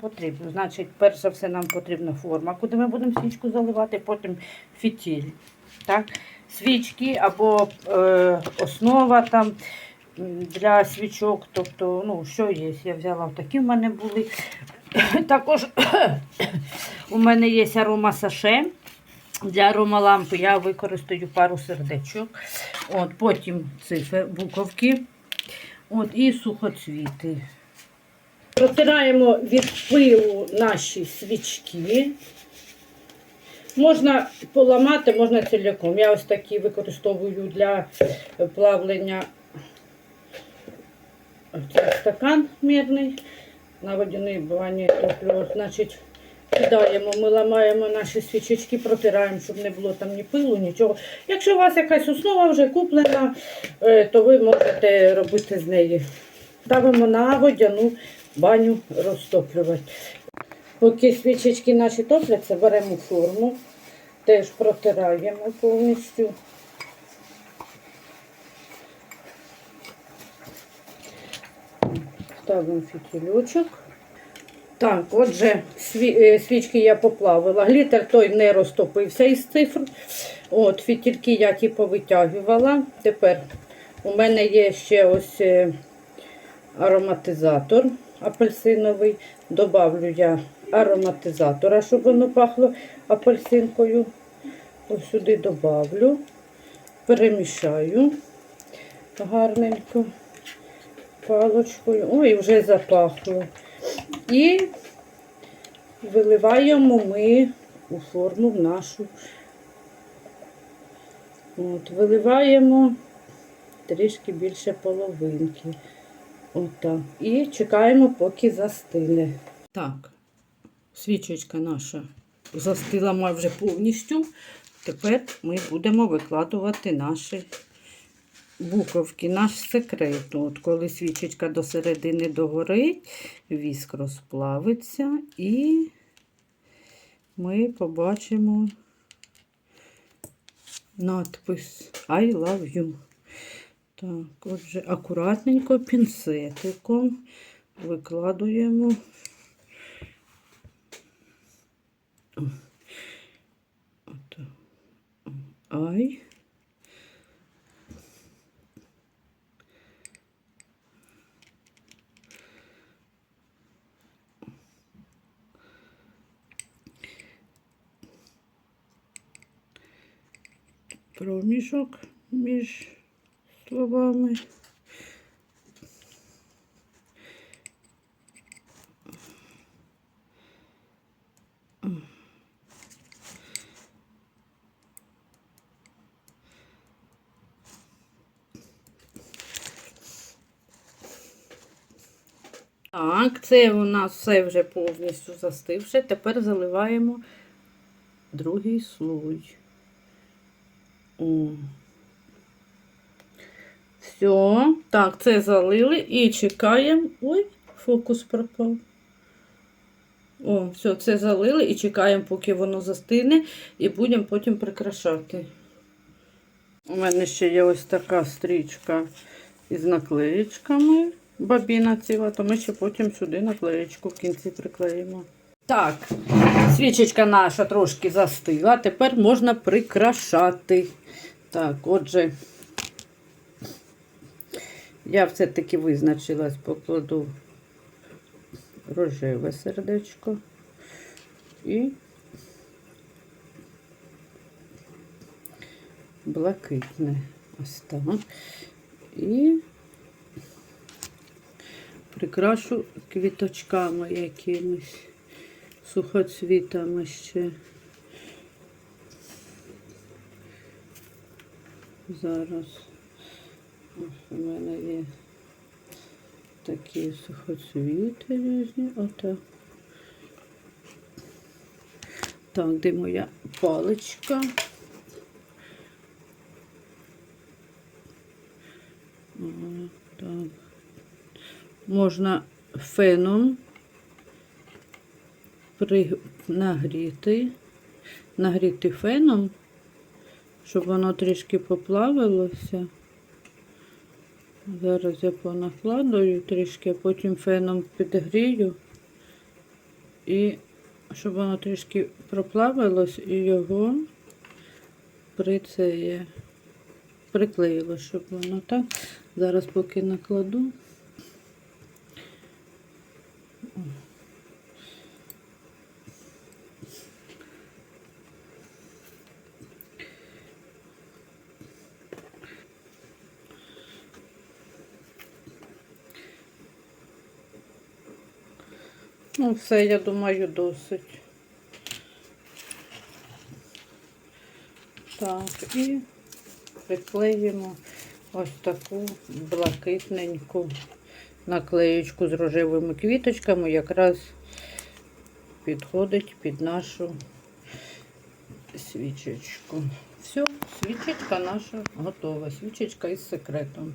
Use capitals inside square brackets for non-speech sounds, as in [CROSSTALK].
потрібно. Значить, перш за все нам потрібна форма, куди ми будемо свічку заливати, потім фітіль. Так? Свічки або е, основа там для свічок. Тобто, ну, що є. Я взяла такі в мене були. [COUGHS] Також [COUGHS] у мене є арома саше. Для аромалампи я використаю пару сердечок. От, потім цифри, буковки. От, і сухоцвіти. Протираємо від пилу наші свічки. Можна поламати, можна ціляком. Я ось такі використовую для плавлення стакан мірний на водяній бані топлю. Значить, кидаємо, ми ламаємо наші свічечки, протираємо, щоб не було там ні пилу, нічого. Якщо у вас якась основа вже куплена, е, то ви можете робити з неї. Ставимо на водяну баню розтоплювати. Поки свічечки наші топляться, беремо форму, теж протираємо повністю. Ставимо фітілючок. Так, отже, е, свічки я поплавила. Глітер той не розтопився із цифр. От, фітільки я ті повитягувала. Тепер у мене є ще ось е, ароматизатор апельсиновий. Добавлю я ароматизатора, щоб воно пахло апельсинкою. Ось сюди добавлю, перемішаю гарненько палочкою. Ой, вже запахло. І виливаємо ми у форму нашу. От, виливаємо трішки більше половинки. Отак. І чекаємо, поки застине. Так, свічечка наша застила майже повністю. Тепер ми будемо викладувати наші буковки, наш секрет. От коли свічечка до середини догорить, віск розплавиться і ми побачимо надпис I love you. Так, отже, акуратненько пінцетиком викладуємо. От. I проміжок між словами. Так, це у нас все вже повністю застивше. Тепер заливаємо другий слой. О. Все. Так, це залили і чекаємо. Ой, фокус пропав. О, все, це залили і чекаємо, поки воно застине, і будемо потім прикрашати. У мене ще є ось така стрічка із наклеєчками. Бабіна ціла, то ми ще потім сюди наклеєчку в кінці приклеїмо. Так, свічечка наша трошки застигла, тепер можна прикрашати. Так, отже, я все-таки визначилась, покладу рожеве сердечко і блакитне. Ось. І прикрашу квіточками якимись сухоцвітами ще. Зараз ось у мене є такі сухоцвіти різні. Отак. Так, де моя паличка? Так. Можна феном при... нагріти, нагріти феном, щоб воно трішки поплавилося. Зараз я понакладую трішки, потім феном підгрію І щоб воно трішки проплавилось і його при приклеїло, щоб воно так. Зараз поки накладу. Ну, все, я думаю, досить. Так, і приклеїмо ось таку блакитненьку наклеєчку з рожевими квіточками, якраз підходить під нашу свічечку. Все, свічечка наша готова. Свічечка із секретом.